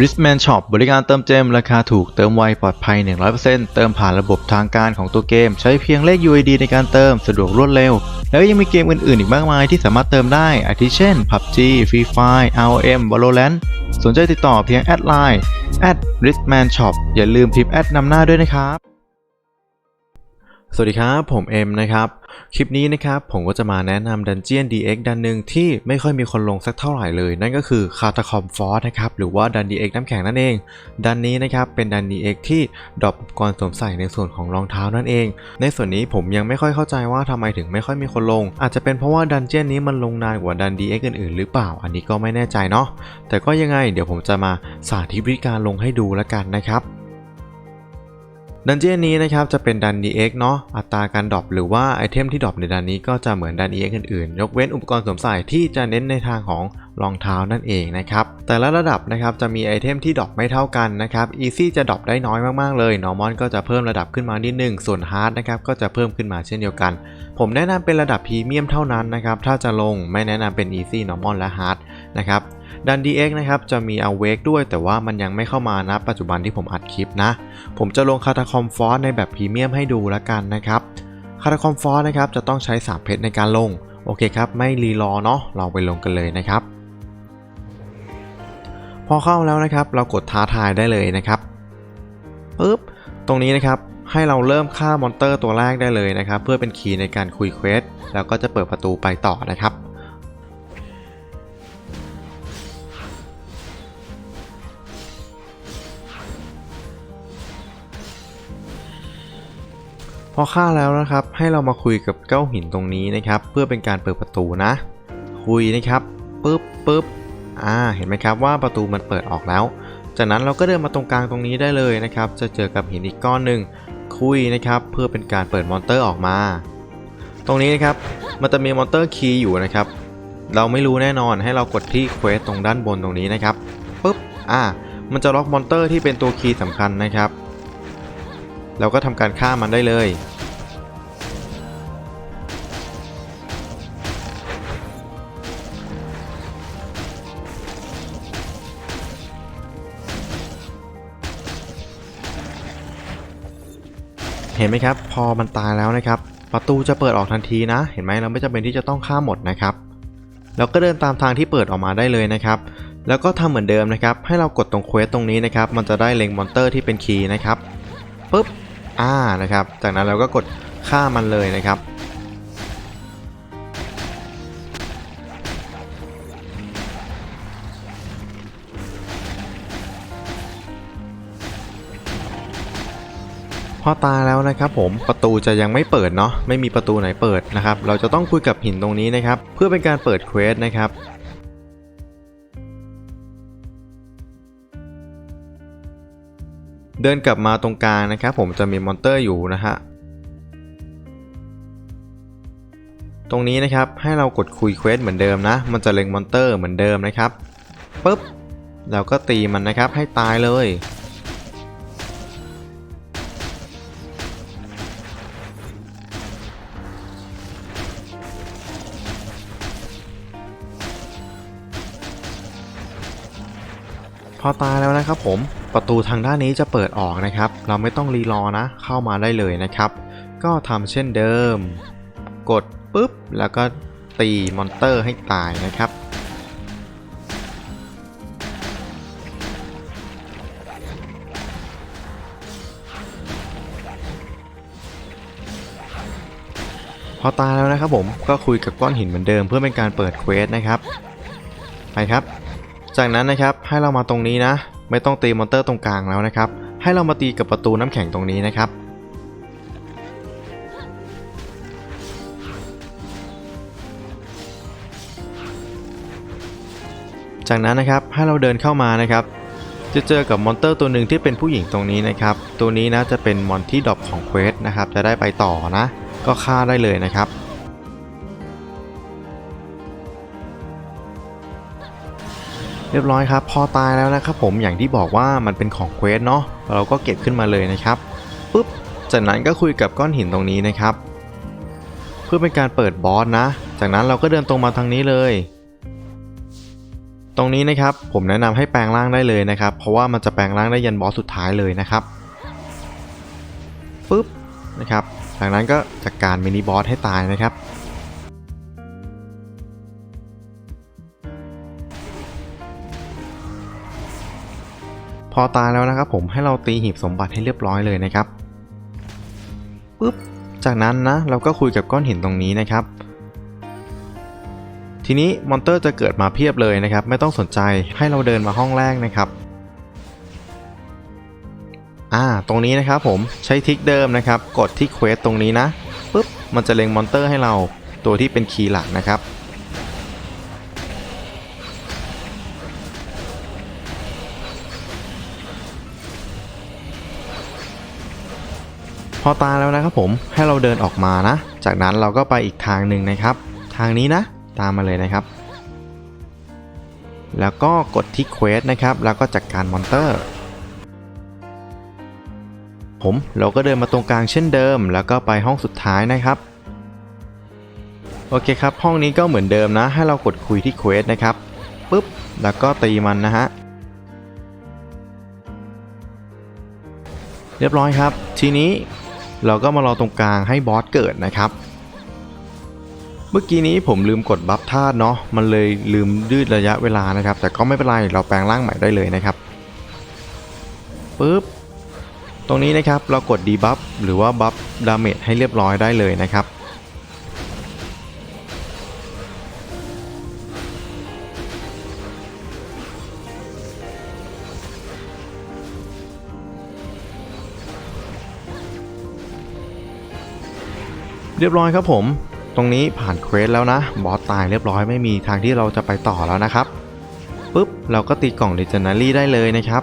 b r i s m a n Shop บริการเติมเจมราคาถูกเติมไวปลอดภัย 100%เติมผ่านระบบทางการของตัวเกม ใช้เพียงเลข UID ในการเติมสะดวกรวดเร็ว แล้วยังมีเกมอื่นๆ อีกมากมายที่สามารถเติมได้ อาทิเช่น PUBG Free Fire ROM Valorant สนใจติดต่อเพียงแอดไลน์ b r i s m a n Shop อย่าลืมพิมพ์แอดนำหน้าด้วยนะครับ สวัสดีครับ ผมเอ็มนะครับ คลิปนี้นะครับผมก็จะมาแนะนำดันเจียน DX ดันหนึ่งที่ไม่ค่อยมีคนลงสักเท่าไหร่เลย นั่นก็คือคาตาคอมฟอร์นะครับหรือว่าดัน DX น้ำแข็งนั่นเอง ดันนี้นะครับเป็นดัน DX ที่ดรอปอุปกรณ์สวมใส่ในส่วนของรองเท้านั่นเอง ในส่วนนี้ผมยังไม่ค่อยเข้าใจว่าทำไมถึงไม่ค่อยมีคนลง อาจจะเป็นเพราะว่าดันเจียนนี้มันลงนานกว่าดัน DX อื่นๆ หรือเปล่า อันนี้ก็ไม่แน่ใจเนาะแต่ก็ยังไงเดี๋ยวผมจะมาสาธิตวิธีการลงให้ดูแล้วกันนะครับ ดันเจี้ยนนี้นะครับจะเป็นดัน DX เนาะอัตราการดรอปหรือว่าไอเทมที่ดรอปในดันนี้ก็จะเหมือนดัน EX อื่นๆ ยกเว้นอุปกรณ์สวมใส่ที่จะเน้นในทางของรองเท้านั่นเองนะครับ แต่ละระดับนะครับจะมีไอเทมที่ดรอปไม่เท่ากันนะครับ Easy จะดรอปได้น้อยมากๆเลย Normal ก็จะเพิ่มระดับขึ้นมานิดนึง ส่วน Hard นะครับก็จะเพิ่มขึ้นมาเช่นเดียวกัน ผมแนะนำเป็นระดับพรีเมียมเท่านั้นนะครับ ถ้าจะลงไม่แนะนำเป็น Easy Normal และ Hard นะครับ ดัน DX นะครับจะมี Awake ด้วยแต่ว่ามันยังไม่เข้ามานะ ปัจจุบันที่ผมอัดคลิปนะ ผมจะลงคาตาคอมฟอสในแบบพรีเมียมให้ดูแล้วกันนะครับคาตาคอมฟอสนะครับจะต้องใช้ 3 เพชรในการลง โอเคครับ ไม่รีรอเนาะเราไปลงกันเลยนะครับ พอเข้าแล้วนะครับ เรากดท้าทายได้เลยนะครับปึ๊บตรงนี้นะครับให้เราเริ่มฆ่ามอนเตอร์ตัวแรกได้เลยนะครับ เพื่อเป็นคีย์ในการคุยเควสแล้วก็จะเปิดประตูไปต่อนะครับ พอฆ่าแล้วนะครับ ให้เรามาคุยกับเก้าหินตรงนี้นะครับ เพื่อเป็นการเปิดประตูนะ คุยนะครับปึ๊บปึ๊บอ่าเห็นไหมครับว่าประตูมันเปิดออกแล้ว จากนั้นเราก็เดินมาตรงกลางตรงนี้ได้เลยนะครับ จะเจอกับหินอีกก้อนหนึ่งคุยนะครับเพื่อเป็นการเปิดมอนเตอร์ออกมา ตรงนี้นะครับมันจะมีมอนเตอร์คีย์อยู่นะครับ เราไม่รู้แน่นอนให้เรากดที่เควสตรงด้านบนตรงนี้นะครับปึ๊บอ่ามันจะล็อกมอนเตอร์ที่เป็นตัวคีย์สำคัญนะครับ เราก็ทำการฆ่ามันได้เลย เห็นไหมครับ พอมันตายแล้วนะครับ ประตูจะเปิดออกทันทีนะ เห็นไหมเราไม่จำเป็นที่จะต้องฆ่าหมดนะครับแล้วก็เดินตามทางที่เปิดออกมาได้เลยนะครับแล้วก็ทำเหมือนเดิมนะครับ ให้เรากดตรงเควสตรงนี้นะครับ มันจะได้เล็งมอนเตอร์ที่เป็นคีย์นะครับปุ๊บ อ่านะครับ จากนั้นเราก็กดฆ่ามันเลยนะครับ พอตายแล้วนะครับผมประตูจะยังไม่เปิดเนาะไม่มีประตูไหนเปิดนะครับ เราจะต้องคุยกับหินตรงนี้นะครับ เพื่อเป็นการเปิดเควสนะครับ เดินกลับมาตรงกลางนะครับ ผมจะมีมอนเตอร์อยู่นะฮะตรงนี้นะครับให้เรากดคุยเควสเหมือนเดิมนะ มันจะเล็งมอนเตอร์เหมือนเดิมนะครับปุ๊บเราก็ตีมันนะครับให้ตายเลย พอตายแล้วนะครับผม ประตูทางด้านนี้จะเปิดออกนะครับ เราไม่ต้องรีรอนะ เข้ามาได้เลยนะครับ ก็ทำเช่นเดิม กดปุ๊บ แล้วก็ตีมอนเตอร์ให้ตายนะครับพอตายแล้วนะครับผมก็คุยกับก้อนหินเหมือนเดิมเพื่อเป็นการเปิดเควสนะครับ ไปครับ จากนั้นนะครับให้เรามาตรงนี้นะ ไม่ต้องตีมอนเตอร์ตรงกลางแล้วนะครับ ให้เรามาตีกับประตูน้ำแข็งตรงนี้นะครับ จากนั้นนะครับให้เราเดินเข้ามานะครับ จะเจอกับมอนเตอร์ตัวหนึ่งที่เป็นผู้หญิงตรงนี้นะครับ ตัวนี้นะจะเป็นมอนที่ดรอปของเควสนะครับ จะได้ไปต่อนะ ก็ฆ่าได้เลยนะครับ เรียบร้อยครับ พอตายแล้วนะครับผมอย่างที่บอกว่ามันเป็นของเควสเนาะเราก็เก็บขึ้นมาเลยนะครับปุ๊บจากนั้นก็คุยกับก้อนหินตรงนี้นะครับ เพื่อเป็นการเปิดบอสนะ จากนั้นเราก็เดินตรงมาทางนี้เลย ตรงนี้นะครับผมแนะนำให้แปลงร่างได้เลยนะครับ เพราะว่ามันจะแปลงร่างได้ยันบอสสุดท้ายเลยนะครับปุ๊บนะครับจากนั้นก็จัดการมินิบอสให้ตายนะครับ อตายแล้วนะครับผมให้เราตีหีบสมบัติให้เรียบร้อยเลยนะครับปุ๊บจากนั้นนะเราก็คุยกับก้อนหินตรงนี้นะครับ ทีนี้มอนเตอร์จะเกิดมาเพียบเลยนะครับ ไม่ต้องสนใจให้เราเดินมาห้องแรกนะครับอ่าตรงนี้นะครับผมใช้ทิกเดิมนะครับ กดที่เควสตรงนี้นะปุ๊บมันจะเล็งมอนเตอร์ให้เราตัวที่เป็นคีย์หลักนะครับ อตายแล้วนะครับผมให้เราเดินออกมานะ จากนั้นเราก็ไปอีกทางหนึ่งนะครับ ทางนี้นะ ตามมาเลยนะครับ แล้วก็กดที่เควสนะครับ แล้วก็จัดการมอนเตอร์ผมเราก็เดินมาตรงกลางเช่นเดิม แล้วก็ไปห้องสุดท้ายนะครับ โอเคครับ ห้องนี้ก็เหมือนเดิมนะ ให้เรากดคุยที่เควสนะครับปุ๊บแล้วก็ตีมันนะฮะเรียบร้อยครับ ทีนี้ เราก็มารอตรงกลางให้บอสเกิดนะครับ เมื่อกี้นี้ผมลืมกดบัฟธาตุเนาะมันเลยลืมยืดระยะเวลานะครับ แต่ก็ไม่เป็นไรเราแปลงร่างใหม่ได้เลยนะครับปึ๊บตรงนี้นะครับเรากดดีบัฟหรือว่าบัฟดาเมจให้เรียบร้อยได้เลยนะครับ เรียบร้อยครับผม ตรงนี้ผ่านเควสแล้วนะ บอสตายเรียบร้อยไม่มีทางที่เราจะไปต่อแล้วนะครับปุ๊บเราก็ตีกล่องเดจอารีได้เลยนะครับ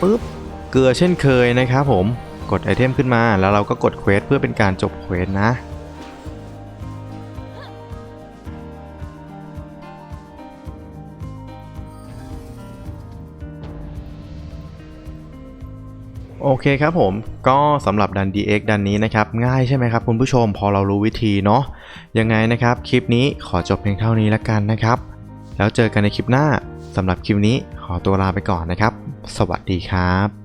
ปุ๊บเกลือเช่นเคยนะครับผมกดไอเทมขึ้นมาแล้วเราก็กดเควสเพื่อเป็นการจบเควสนะ โอเคครับผมก็สำหรับดัน DX ดันนี้นะครับง่ายใช่ไหมครับคุณผู้ชมพอเรารู้วิธีเนาะยังไงนะครับคลิปนี้ขอจบเพียงเท่านี้แล้วกันนะครับ แล้วเจอกันในคลิปหน้าสำหรับคลิปนี้ขอตัวลาไปก่อนนะครับ สวัสดีครับ